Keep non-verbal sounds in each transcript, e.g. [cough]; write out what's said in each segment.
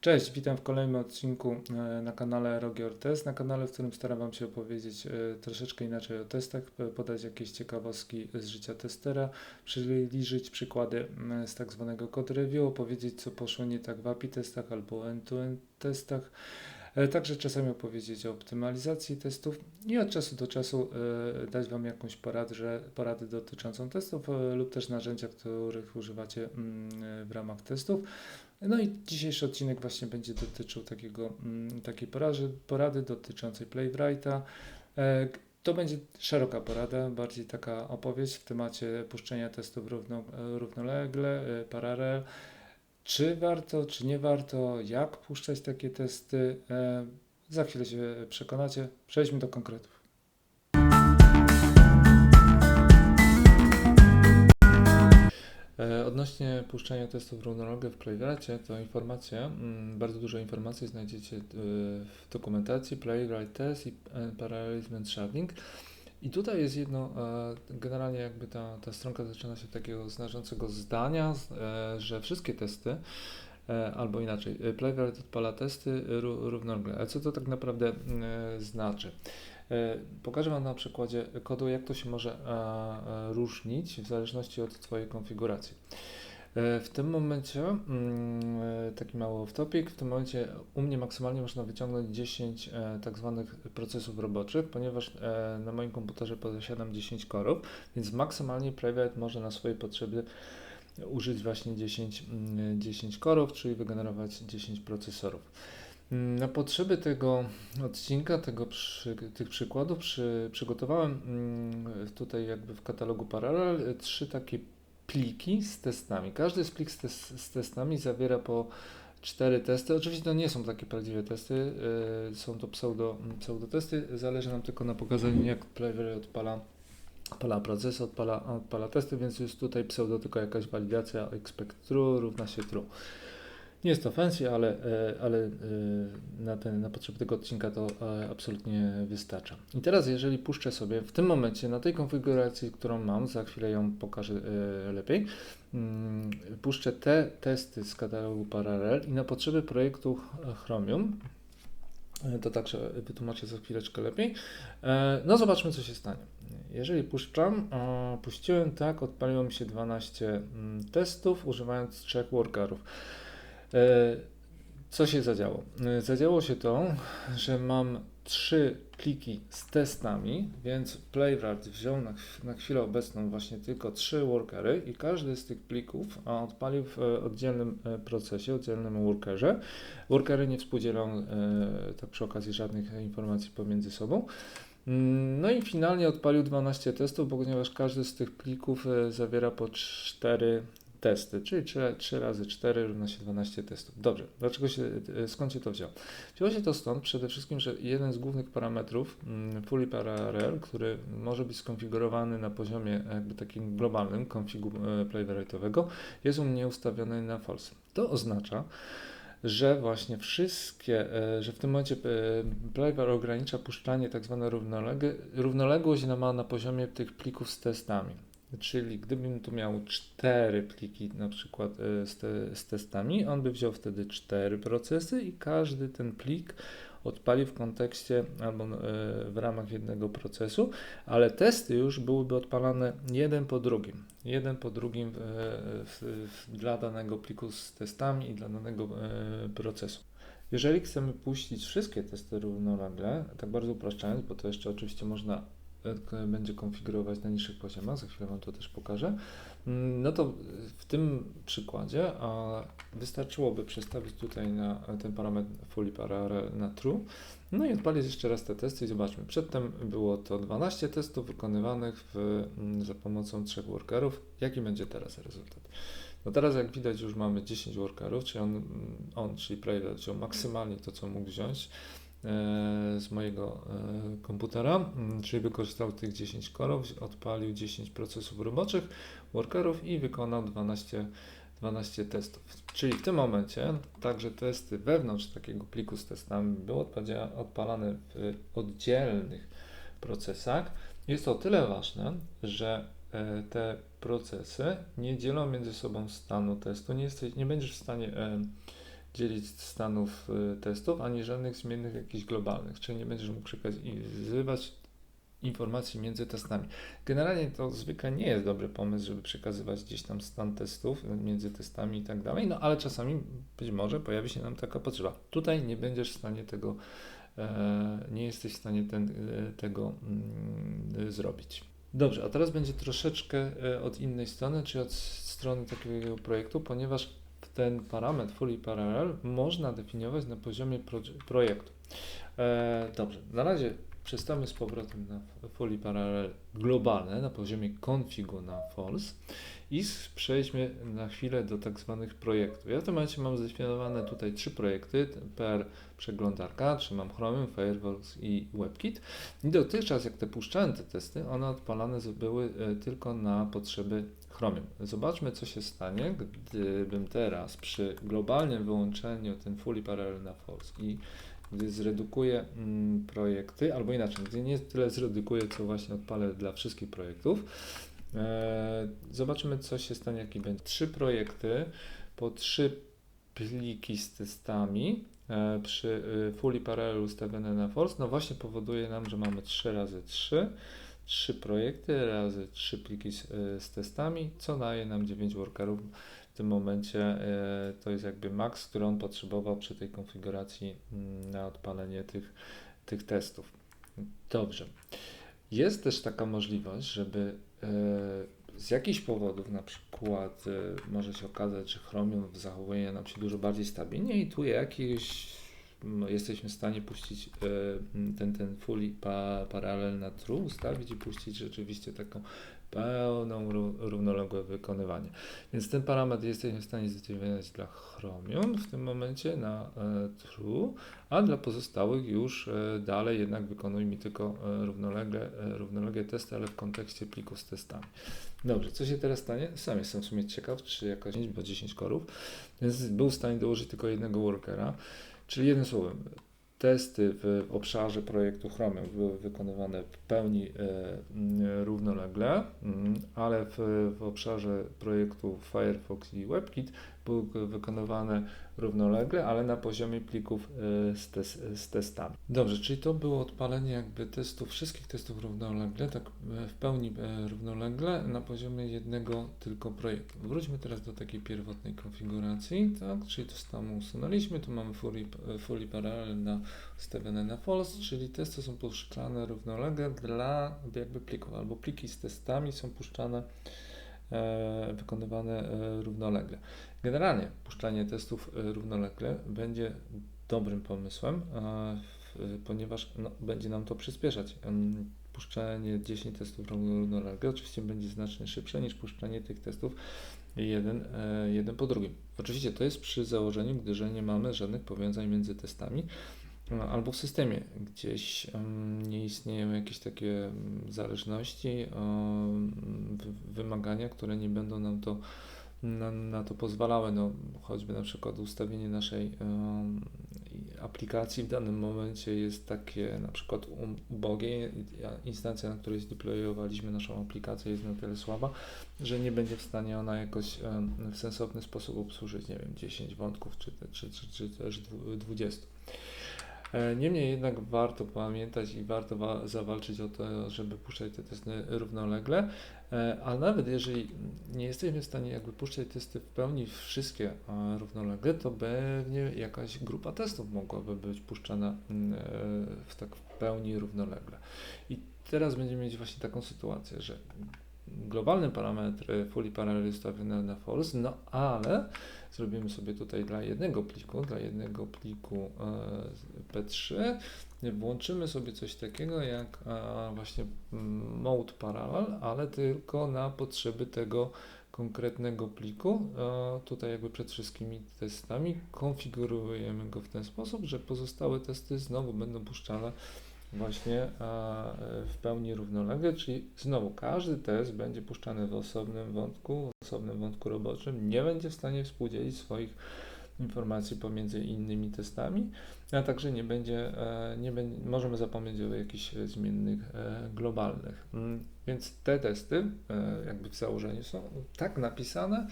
Cześć, witam w kolejnym odcinku e, na kanale Rogior Test, na kanale, w którym staram Wam się opowiedzieć e, troszeczkę inaczej o testach, podać jakieś ciekawostki z życia testera, przybliżyć przykłady z tak zwanego code review, opowiedzieć co poszło nie tak w API testach albo end-to-end testach, także czasami opowiedzieć o optymalizacji testów i od czasu do czasu dać Wam jakąś poradę, poradę dotyczącą testów lub też narzędzia, których używacie w ramach testów. No i dzisiejszy odcinek właśnie będzie dotyczył takiego, mm, takiej porady, porady dotyczącej Playwrighta. E, to będzie szeroka porada, bardziej taka opowieść w temacie puszczenia testów równo, równolegle, e, paralel. Czy warto, czy nie warto, jak puszczać takie testy. E, za chwilę się przekonacie. Przejdźmy do konkretów. E, odnośnie puszczania testów równolegle w Playwrightie, to informacje, mm, bardzo dużo informacji znajdziecie e, w dokumentacji Playwright Test i Parallelism and Sharding. I tutaj jest jedno, generalnie jakby ta, ta stronka zaczyna się od takiego znaczącego zdania, że wszystkie testy, albo inaczej, Playwright odpala testy równolegle. Ale co to tak naprawdę znaczy? E, pokażę Wam na przykładzie kodu, jak to się może e, e, różnić w zależności od Twojej konfiguracji. W tym momencie, mm, taki mały off-topic, w tym momencie u mnie maksymalnie można wyciągnąć 10 tak zwanych procesów roboczych, ponieważ na moim komputerze posiadam 10 korów, więc maksymalnie Private może na swoje potrzeby użyć właśnie 10, 10 korów, czyli wygenerować 10 procesorów. Na potrzeby tego odcinka, tego przy, tych przykładów przy, przygotowałem mm, tutaj jakby w katalogu Parallel trzy takie pliki z testami. Każdy z plik z, tes, z testami zawiera po cztery testy. Oczywiście to nie są takie prawdziwe testy, yy, są to pseudo, pseudotesty. Zależy nam tylko na pokazaniu, jak Player odpala, odpala proces, odpala, odpala testy, więc jest tutaj pseudo tylko jakaś walidacja expect true równa się true. Nie jest to fancy, ale, e, ale e, na, ten, na potrzeby tego odcinka to e, absolutnie wystarcza. I teraz, jeżeli puszczę sobie w tym momencie na tej konfiguracji, którą mam, za chwilę ją pokażę lepiej, mm, puszczę te testy z katalogu Parallel i na potrzeby projektu Chromium, to także wytłumaczę za chwileczkę lepiej. No zobaczmy, co się stanie. Jeżeli puszczam, puściłem tak, odpaliło mi się 12 mm, testów używając trzech workerów. E, co się zadziało? E, zadziało się to, że mam trzy pliki z testami, więc Playwright wziął na, na chwilę obecną właśnie tylko trzy workery i każdy z tych plików odpalił w oddzielnym e, procesie, oddzielnym workerze. Workery nie współdzielą tak przy okazji żadnych informacji pomiędzy sobą. Mm, no i finalnie odpalił 12 testów, ponieważ każdy z tych plików zawiera po 4 testy, czyli 3, 3 razy 4 równa się 12 testów. Dobrze, dlaczego się, e, skąd się to wzięło? Wzięło się to stąd przede wszystkim, że jeden z głównych parametrów mm, fully parallel, który może być skonfigurowany na poziomie jakby takim globalnym konfigu e, playwrightowego, jest u mnie ustawiony na false. To oznacza, że właśnie wszystkie, e, że w tym momencie Playwright ogranicza puszczanie tak zwane równoległość ma na poziomie tych plików z testami. Czyli gdybym tu miał cztery pliki na przykład e, z, te, z, testami, on by wziął wtedy cztery procesy i każdy ten plik odpali w kontekście albo e, w ramach jednego procesu, ale testy już byłyby odpalane jeden po drugim. Jeden po drugim w, w, w, dla danego pliku z testami i dla danego e, procesu. Jeżeli chcemy puścić wszystkie testy równolegle, tak bardzo upraszczając, bo to jeszcze oczywiście można będzie konfigurować na niższych poziomach, za chwilę Wam to też pokażę, mm, no to w tym przykładzie wystarczyłoby przestawić tutaj na ten parametr fully parallel na true, no i odpalić jeszcze raz te testy i zobaczmy. Przedtem było to 12 testów wykonywanych w, mm, za pomocą trzech workerów. Jaki będzie teraz rezultat? No teraz jak widać już mamy 10 workerów, czyli on, on czyli Private wziął maksymalnie to, co mógł wziąć. E, z mojego e, komputera, mm, czyli wykorzystał tych 10 korów, odpalił 10 procesów roboczych, workerów i wykonał 12, 12 testów. Czyli w tym momencie także testy wewnątrz takiego pliku z testami były odpalane w oddzielnych procesach. Jest to o tyle ważne, że e, te procesy nie dzielą między sobą stanu testu. Nie, jesteś, nie będziesz w stanie dzielić stanów y, testów, ani żadnych zmiennych jakichś globalnych, czyli nie będziesz mógł przekazywać informacji między testami. Generalnie to zwykle nie jest dobry pomysł, żeby przekazywać gdzieś tam stan testów między testami i tak dalej, no ale czasami być może pojawi się nam taka potrzeba. Tutaj nie będziesz w stanie tego, e, nie jesteś w stanie ten, e, tego mm, zrobić. Dobrze, a teraz będzie troszeczkę e, od innej strony, czyli od strony takiego projektu, ponieważ ten parametr fully parallel można definiować na poziomie pro, projektu. E, dobrze, na razie przestamy z powrotem na fully parallel globalne na poziomie konfigu na false i przejdźmy na chwilę do tak zwanych projektów. Ja w tym momencie mam zdefiniowane tutaj trzy projekty, per przeglądarka, trzymam Chromium, Firefox i WebKit. I dotychczas, jak te puszczałem te testy, one odpalane były e, tylko na potrzeby Chromium. Zobaczmy, co się stanie, gdybym teraz przy globalnym wyłączeniu ten fully parallel na false i gdy zredukuję mm, projekty, albo inaczej, gdy nie tyle zredukuję, co właśnie odpalę dla wszystkich projektów, e, zobaczymy, co się stanie, jaki będzie. Trzy projekty po trzy pliki z testami e, przy y, fully parallel ustawione na force, no właśnie powoduje nam, że mamy 3 razy 3 trzy projekty razy trzy pliki z, y, z, testami, co daje nam 9 workerów w tym momencie e, to jest jakby max, który on potrzebował przy tej konfiguracji mm, na odpalenie tych, tych testów. Dobrze. Jest też taka możliwość, żeby e, z jakichś powodów, na przykład e, może się okazać, że Chromium zachowuje nam się dużo bardziej stabilnie i tu jakiś jesteśmy w stanie puścić ten, ten fully parallel na true, ustawić i puścić rzeczywiście taką pełną równoległe wykonywanie. Więc ten parametr jesteśmy w stanie zdefiniować dla Chromium w tym momencie na e, true, a dla pozostałych już e, dalej jednak wykonuj mi tylko e, równolegle, e, równoległe testy, ale w kontekście plików z testami. Dobrze, co się teraz stanie? Sam jestem w sumie ciekaw, czy jakaś 10 bo 10 korów, więc był w stanie dołożyć tylko jednego workera, czyli jednym słowem, testy w obszarze projektu Chromium były wykonywane w pełni e, równolegle, mm, ale w, w obszarze projektu Firefox i WebKit były wykonywane równolegle, ale na poziomie plików e, z, tes, z, testami. Dobrze, czyli to było odpalenie jakby testów, wszystkich testów równolegle, tak e, w pełni e, równolegle na poziomie jednego tylko projektu. Wróćmy teraz do takiej pierwotnej konfiguracji, tak, czyli to samo usunęliśmy, tu mamy fully, fully parallel na, ustawione na false, czyli testy są puszczane równolegle dla jakby plików, albo pliki z testami są puszczane wykonywane e, równolegle. Generalnie puszczanie testów e, równolegle będzie dobrym pomysłem, ponieważ no, będzie nam to przyspieszać. Puszczanie 10 testów równolegle oczywiście będzie znacznie szybsze niż puszczanie tych testów jeden, jeden po drugim. Oczywiście to jest przy założeniu, gdyż nie mamy żadnych powiązań między testami, albo w systemie gdzieś nie istnieją jakieś takie zależności, wymagania, które nie będą nam to na, na to pozwalały, no, choćby na przykład ustawienie naszej aplikacji w danym momencie jest takie na przykład ubogie, instancja, na której zdeployowaliśmy naszą aplikację jest na tyle słaba, że nie będzie w stanie ona jakoś w sensowny sposób obsłużyć, nie wiem, 10 wątków czy, czy, czy, czy też 20. E, niemniej jednak warto pamiętać i warto zawalczyć o to, żeby puszczać te testy równolegle, e, a nawet jeżeli nie jesteśmy w stanie jakby puszczać testy w pełni wszystkie równolegle, to pewnie jakaś grupa testów mogłaby być puszczana mm, e, w tak w pełni równolegle. I teraz będziemy mieć właśnie taką sytuację, że globalny parametr fully parallel jest ustawiony na false, no ale zrobimy sobie tutaj dla jednego pliku, dla jednego pliku e, P3, włączymy sobie coś takiego jak e, właśnie mm, mode parallel, ale tylko na potrzeby tego konkretnego pliku. E, tutaj jakby przed wszystkimi testami konfigurujemy go w ten sposób, że pozostałe testy znowu będą puszczane właśnie w pełni równolegle, czyli znowu każdy test będzie puszczany w osobnym wątku, w osobnym wątku roboczym, nie będzie w stanie współdzielić swoich informacji pomiędzy innymi testami, a także nie będzie, e, nie będzie możemy zapomnieć o jakichś zmiennych globalnych. Mm, więc te testy jakby w założeniu są tak napisane,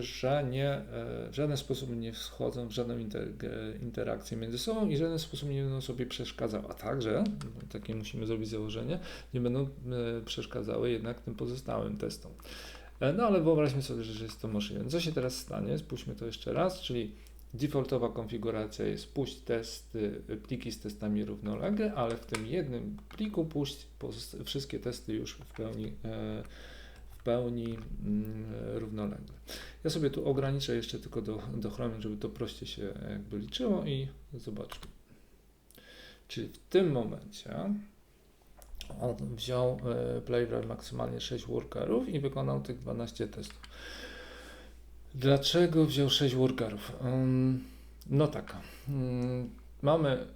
że nie, w żaden sposób nie wchodzą w żadną interakcję między sobą i w żaden sposób nie będą sobie przeszkadzały, a także, takie musimy zrobić założenie, nie będą przeszkadzały jednak tym pozostałym testom. E, no ale wyobraźmy sobie, że jest to możliwe. Co się teraz stanie? Spójrzmy to jeszcze raz, czyli defaultowa konfiguracja jest puść testy, pliki z testami równolegle, ale w tym jednym pliku puść wszystkie testy już w pełni, e, pełni mm, równolegle. Ja sobie tu ograniczę jeszcze tylko do, do Chromium, żeby to prościej się jakby liczyło i zobaczmy. Czyli w tym momencie on wziął e, Playwright maksymalnie 6 workerów i wykonał tych 12 testów. Dlaczego wziął 6 workerów? no tak, mm, mamy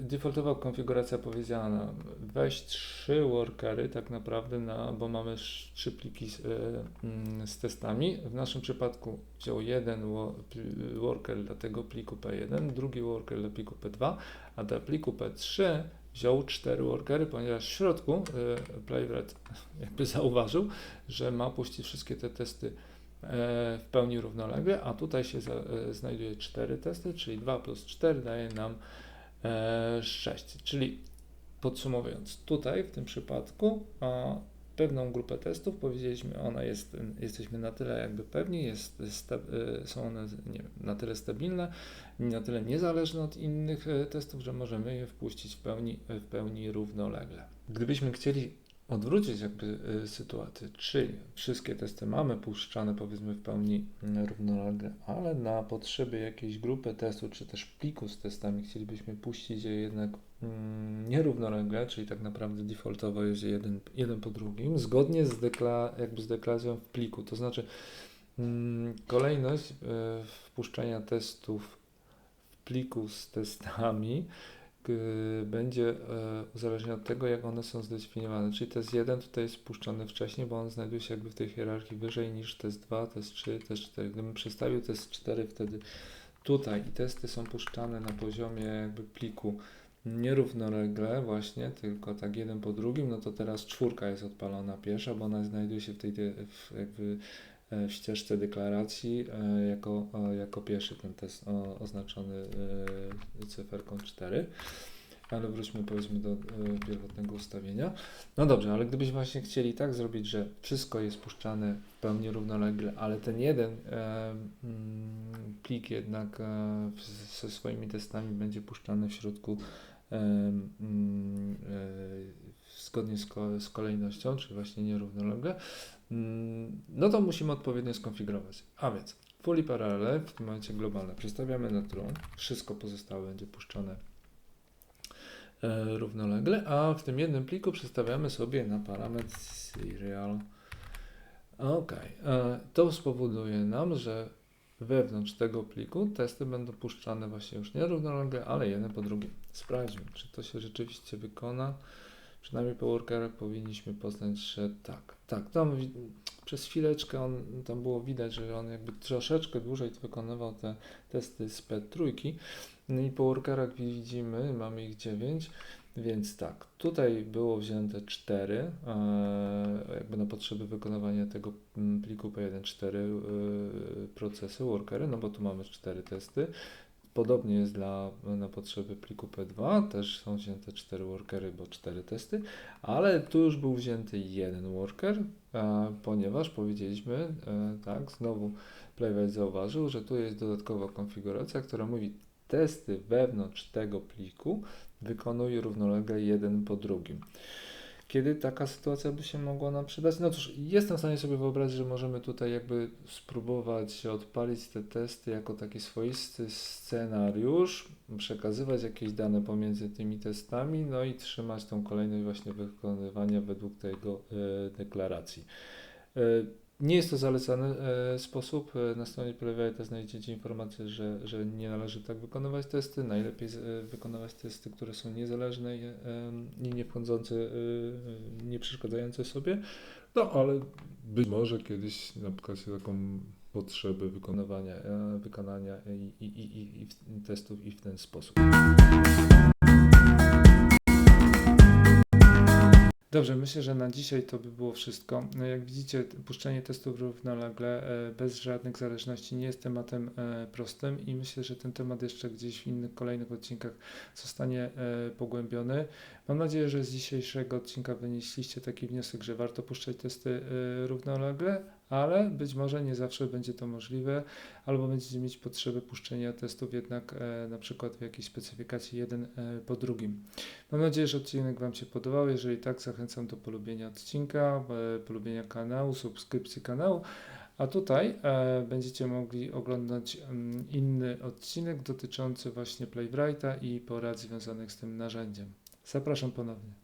defaultowa konfiguracja powiedziana, weź 3 workery tak naprawdę, na, bo mamy 3 pliki z, e, mm, z, testami. W naszym przypadku wziął jeden worker dla tego pliku P1, drugi worker dla pliku P2, a dla pliku P3 wziął cztery workery, ponieważ w środku y, Playwright [laughs] jakby zauważył, że ma puścić wszystkie te testy e, w pełni równolegle, a tutaj się e, znajduje cztery testy, czyli 2 plus 4 daje nam 6. E, czyli podsumowując, tutaj w tym przypadku pewną grupę testów, powiedzieliśmy, ona jest, jesteśmy na tyle jakby pewni, jest, są one wiem, na tyle stabilne, na tyle niezależne od innych e, testów, że możemy je wpuścić w pełni, w pełni równolegle. Gdybyśmy chcieli odwrócić jakby e, sytuację, czyli wszystkie testy mamy puszczane powiedzmy w pełni równolegle, ale na potrzeby jakiejś grupy testów, czy też pliku z testami chcielibyśmy puścić je jednak mm, nierównolegle, czyli tak naprawdę defaultowo jest jeden, jeden po drugim, zgodnie z, dekla, jakby z deklaracją w pliku, to znaczy mm, kolejność y, wpuszczania testów pliku z testami będzie e, uzależniona od tego, jak one są zdefiniowane. Czyli test 1 tutaj jest spuszczony wcześniej, bo on znajduje się jakby w tej hierarchii wyżej niż test 2, test 3, test 4. Gdybym przestawił test 4 wtedy tutaj i testy są puszczane na poziomie jakby pliku nierównolegle właśnie, tylko tak jeden po drugim, no to teraz czwórka jest odpalona pierwsza, bo ona znajduje się w tej w jakby ścieżce deklaracji e, jako, e, jako pierwszy ten test oznaczony cyferką 4. Ale wróćmy powiedzmy do pierwotnego ustawienia. No dobrze, ale gdybyśmy właśnie chcieli tak zrobić, że wszystko jest puszczane w pełni równolegle, ale ten jeden mm, plik jednak ze swoimi testami będzie puszczany w środku mm, zgodnie z, z kolejnością, czyli właśnie nierównolegle, no to musimy odpowiednio skonfigurować. A więc fully parallel w tym momencie globalne przestawiamy na true, wszystko pozostałe będzie puszczone e, równolegle, a w tym jednym pliku przestawiamy sobie na parametr serial. Ok, e, to spowoduje nam, że wewnątrz tego pliku testy będą puszczane właśnie już nie równolegle, ale jeden po drugim. Sprawdźmy, czy to się rzeczywiście wykona przynajmniej po workerach powinniśmy poznać, że tak. Tak, tam przez chwileczkę on, tam było widać, że on jakby troszeczkę dłużej wykonywał te testy z P3. No i po workerach widzimy, mamy ich 9, więc tak, tutaj było wzięte 4, e, jakby na potrzeby wykonywania tego mm, pliku P1 4 e, procesy, workery, no bo tu mamy 4 testy. Podobnie jest dla, na potrzeby pliku P2, też są wzięte 4 workery, bo 4 testy, ale tu już był wzięty jeden worker, e, ponieważ powiedzieliśmy, e, tak, znowu Playwright zauważył, że tu jest dodatkowa konfiguracja, która mówi testy wewnątrz tego pliku wykonuj równolegle jeden po drugim kiedy taka sytuacja by się mogła nam przydać? No cóż, jestem w stanie sobie wyobrazić, że możemy tutaj jakby spróbować odpalić te testy jako taki swoisty scenariusz, przekazywać jakieś dane pomiędzy tymi testami, no i trzymać tą kolejność właśnie wykonywania według tego e, deklaracji. E, nie jest to zalecany e, sposób. E, na stronie Private znajdziecie informację, że, że nie należy tak wykonywać testy. Najlepiej e, wykonywać testy, które są niezależne i nie wchodzące, nie przeszkadzające sobie. No ale być może kiedyś na przykład taką potrzeby wykonywania, wykonania i, i, i, i, testów i w ten sposób. Dobrze, myślę, że na dzisiaj to by było wszystko. No, Jak widzicie, puszczenie testów równolegle e, bez żadnych zależności nie jest tematem e, prostym i myślę, że ten temat jeszcze gdzieś w innych kolejnych odcinkach zostanie e, pogłębiony. Mam nadzieję, że z dzisiejszego odcinka wynieśliście taki wniosek, że warto puszczać testy e, równolegle, ale być może nie zawsze będzie to możliwe, albo będziecie mieć potrzebę puszczenia testów jednak e, na przykład w jakiejś specyfikacji jeden e, po drugim. Mam nadzieję, że odcinek Wam się podobał. Jeżeli tak, zachęcam do polubienia odcinka, e, polubienia kanału, subskrypcji kanału. A tutaj e, będziecie mogli oglądać mm, inny odcinek dotyczący właśnie Playwrighta i porad związanych z tym narzędziem. Zapraszam ponownie.